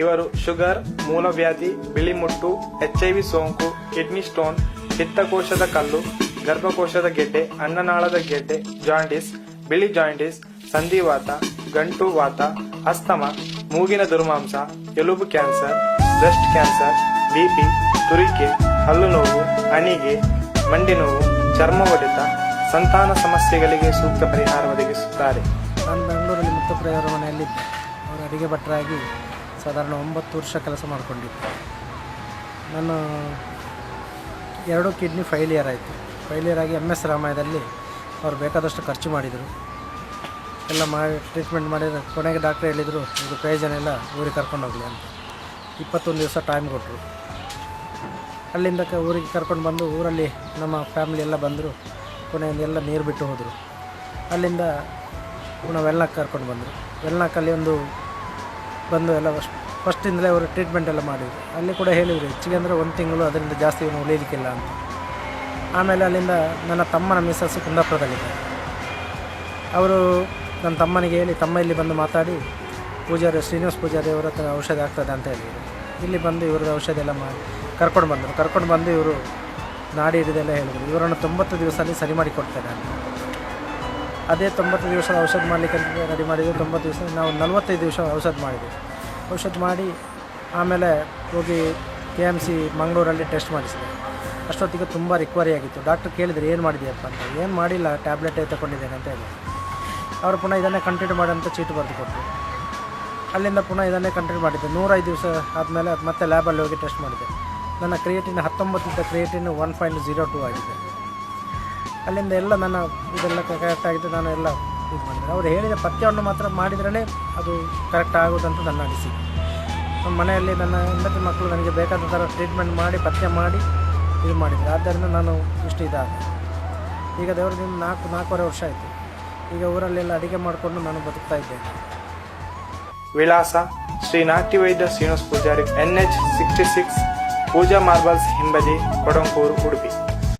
ಇವರು ಶುಗರ್, ಮೂಲವ್ಯಾಧಿ ಬಿಳಿಮುಟ್ಟು ಎಚ್ಐವಿ ಸೋಂಕು, ಕಿಡ್ನಿ ಸ್ಟೋನ್ ಪಿತ್ತಕೋಶದ ಕಲ್ಲು, ಗರ್ಭಕೋಶದ ಗೆಡ್ಡೆ, ಅನ್ನನಾಳದ ಗೆಡ್ಡೆ, ಜಾಂಡಿಸ್, ಬಿಳಿ ಜಾಂಡಿಸ್, ಸಂಧಿವಾತ, ಗಂಟು ವಾತ, ಅಸ್ತಮ, ಮೂಗಿನ ದುರ್ಮಾಂಸ, ಎಲುಬು ಕ್ಯಾನ್ಸರ್, ಬ್ರೆಸ್ಟ್ ಕ್ಯಾನ್ಸರ್ ಬಿಪಿ ತುರಿಕೆ, ಹಲ್ಲು ನೋವು ಅಣಿಗೆ ಮಂಡಿ ನೋವು, ಚರ್ಮ ಹೊಡೆತ ಸಂತಾನ ಸಮಸ್ಯೆಗಳಿಗೆ ಸೂಕ್ತ ಪರಿಹಾರ ಒದಗಿಸುತ್ತಾರೆ. ನಾನು ಬೆಂಗಳೂರಲ್ಲಿ ಮುತ್ತಪ್ರಿಯವರ ಮನೆಯಲ್ಲಿ ಅವರು ಅಡಿಗೆ ಭಟ್ರಾಗಿ ಸಾಧಾರಣ ಒಂಬತ್ತು ವರ್ಷ ಕೆಲಸ ಮಾಡಿಕೊಂಡಿದ್ದೆ. ನಾನು ಎರಡು ಕಿಡ್ನಿ ಫೈಲಿಯರ್ ಆಯಿತು. ಫೈಲಿಯರ್ ಆಗಿ ಎಂ ಎಸ್ ರಾಮಾಯದಲ್ಲಿ ಅವ್ರು ಬೇಕಾದಷ್ಟು ಖರ್ಚು ಮಾಡಿದರು. ಎಲ್ಲ ಮಾಡಿ ಟ್ರೀಟ್ಮೆಂಟ್ ಮಾಡಿದ ಕೊನೆಗೆ ಡಾಕ್ಟ್ರ್ ಹೇಳಿದರು ಇದು ಪ್ರಯೋಜನ ಎಲ್ಲ ಊರಿಗೆ ಕರ್ಕೊಂಡು ಹೋಗಲಿ ಅಂತ. ಇಪ್ಪತ್ತೊಂದು ದಿವಸ ಟೈಮ್ ಕೊಟ್ಟರು ಅಲ್ಲಿಂದ ಊರಿಗೆ ಕರ್ಕೊಂಡು ಬಂದು ಊರಲ್ಲಿ ನಮ್ಮ ಫ್ಯಾಮಿಲಿ ಎಲ್ಲ ಬಂದರು. ಕೊನೆಯಿಂದ ಎಲ್ಲ ನೀರು ಬಿಟ್ಟು ಹೋದರು. ಅಲ್ಲಿಂದ ನಾವು ವೆಲ್ನಾಕ್ ಕರ್ಕೊಂಡು ಬಂದರು. ವೆಲ್ನಾಕಲ್ಲಿ ಒಂದು ಬಂದು ಎಲ್ಲ ಫಸ್ಟ್ ಫಸ್ಟಿಂದಲೇ ಅವರು ಟ್ರೀಟ್ಮೆಂಟ್ ಎಲ್ಲ ಮಾಡಿದರು. ಅಲ್ಲಿ ಕೂಡ ಹೇಳಿದರು, ಹೆಚ್ಚಿಗೆ ಅಂದರೆ ಒಂದು ತಿಂಗಳು ಅದರಿಂದ ಜಾಸ್ತಿ ಏನು ಉಳಿಯಲಿಕ್ಕಿಲ್ಲ ಅಂತ. ಆಮೇಲೆ ಅಲ್ಲಿಂದ ನನ್ನ ತಮ್ಮನ ಮಿಸ್ಸಸ್ ಕುಂದಾಪುರದಲ್ಲಿದ್ದಾರೆ ಅವರು ನನ್ನ ತಮ್ಮನಿಗೆ ಹೇಳಿ, ತಮ್ಮ ಇಲ್ಲಿ ಬಂದು ಮಾತಾಡಿ, ಪೂಜಾರಿ, ಶ್ರೀನಿವಾಸ್ ಪೂಜಾರಿ ಅವರ ಹತ್ರ ಔಷಧಿ ಆಗ್ತದೆ ಅಂತ ಹೇಳಿದರು. ಇಲ್ಲಿ ಬಂದು ಇವ್ರದ್ದು ಔಷಧಿ ಎಲ್ಲ ಮಾಡಿ, ಕರ್ಕೊಂಡು ಬಂದರು. ಕರ್ಕೊಂಡು ಬಂದು ಇವರು ನಾಡಿ ಹಿಡಿದೆಲ್ಲ ಹೇಳಿದರು. ಇವರನ್ನು ತೊಂಬತ್ತು ದಿವಸದಲ್ಲಿ ಸರಿ ಮಾಡಿ ಕೊಡ್ತಾರೆ ಅಂತ. ಅದೇ ತೊಂಬತ್ತು ದಿವಸ ಔಷಧ ಮಾಡಲಿಕ್ಕೆ ಅಂತ ರೆಡಿ ಮಾಡಿದ್ವಿ. ತೊಂಬತ್ತು ದಿವಸ, ನಾವು ನಲವತ್ತೈದು ದಿವಸ ಔಷಧ ಮಾಡಿದ್ವಿ. ಔಷಧ ಮಾಡಿ ಆಮೇಲೆ ಹೋಗಿ ಕೆ ಎಂ ಸಿ ಮಂಗಳೂರಲ್ಲಿ ಟೆಸ್ಟ್ ಮಾಡಿಸಿದೆ. ಅಷ್ಟೊತ್ತಿಗೆ ತುಂಬ ರಿಕ್ವರಿ ಆಗಿತ್ತು. ಡಾಕ್ಟ್ರ್ ಕೇಳಿದ್ರು, ಏನು ಮಾಡಿದ್ಯಪ್ಪ ಅಂತ? ಏನು ಮಾಡಿಲ್ಲ ಟ್ಯಾಬ್ಲೆಟೇ ತಗೊಂಡಿದ್ದೇನೆ ಅಂತ ಹೇಳಿ ಅವರು ಪುನಃ ಇದನ್ನೇ ಕಂಟಿನ್ಯೂ ಮಾಡೋಂಥ ಚೀಟು ಬರೆದು ಕೊಟ್ಟರು. ಅಲ್ಲಿಂದ ಪುನಃ ಇದನ್ನೇ ಕಂಟಿನ್ಯೂ ಮಾಡಿದ್ದೆ. ನೂರೈದು ದಿವಸ ಆದಮೇಲೆ ಅದು ಮತ್ತೆ ಲ್ಯಾಬಲ್ಲಿ ಹೋಗಿ ಟೆಸ್ಟ್ ಮಾಡಿದೆ. ನನ್ನ ಕ್ರಿಯೇಟಿನ ಹತ್ತೊಂಬತ್ತಿದ್ದ creatine one point zero two ಆಗಿದೆ. ಅಲ್ಲಿಂದ ಎಲ್ಲ ನನ್ನ ಇದೆಲ್ಲ ಕರೆಕ್ಟ್ ಆಗಿದೆ ನಾನು ಎಲ್ಲ ಇದು ಮಾಡಿದೆ. ಅವ್ರು ಹೇಳಿದ ಪಥ್ಯವನ್ನು ಮಾತ್ರ ಮಾಡಿದ್ರೇ ಅದು ಕರೆಕ್ಟ್ ಆಗೋದಂತ ನನ್ನ ಅನಿಸಿಕೆ. ನಮ್ಮ ಮನೆಯಲ್ಲಿ ನನ್ನ ಹೆಂಡತಿ ಮಕ್ಕಳು ನನಗೆ ಬೇಕಾದ ಥರ ಟ್ರೀಟ್ಮೆಂಟ್ ಮಾಡಿ ಪಥ್ಯ ಮಾಡಿ ಇದು ಮಾಡಿದ್ರು. ಆದ್ದರಿಂದ ನಾನು ಇಷ್ಟು ಇದಾದ. ಈಗ ದೇವರದಿಂದ ನಾಲ್ಕು, ನಾಲ್ಕೂವರೆ ವರ್ಷ ಆಯಿತು. ಈಗ ಊರಲ್ಲೆಲ್ಲ ಅಡುಗೆ ಮಾಡಿಕೊಂಡು ನಾನು ಬದುಕ್ತಾ ಇದ್ದೇನೆ. ವಿಳಾಸ ಶ್ರೀ ನಾಟಿ ವೈದ್ಯ Srinivas Poojari N H sixty six Pooja marbles ಹಿಂಬದಿ ಕೊಡಂಕೂರು, ಉಡುಪಿ.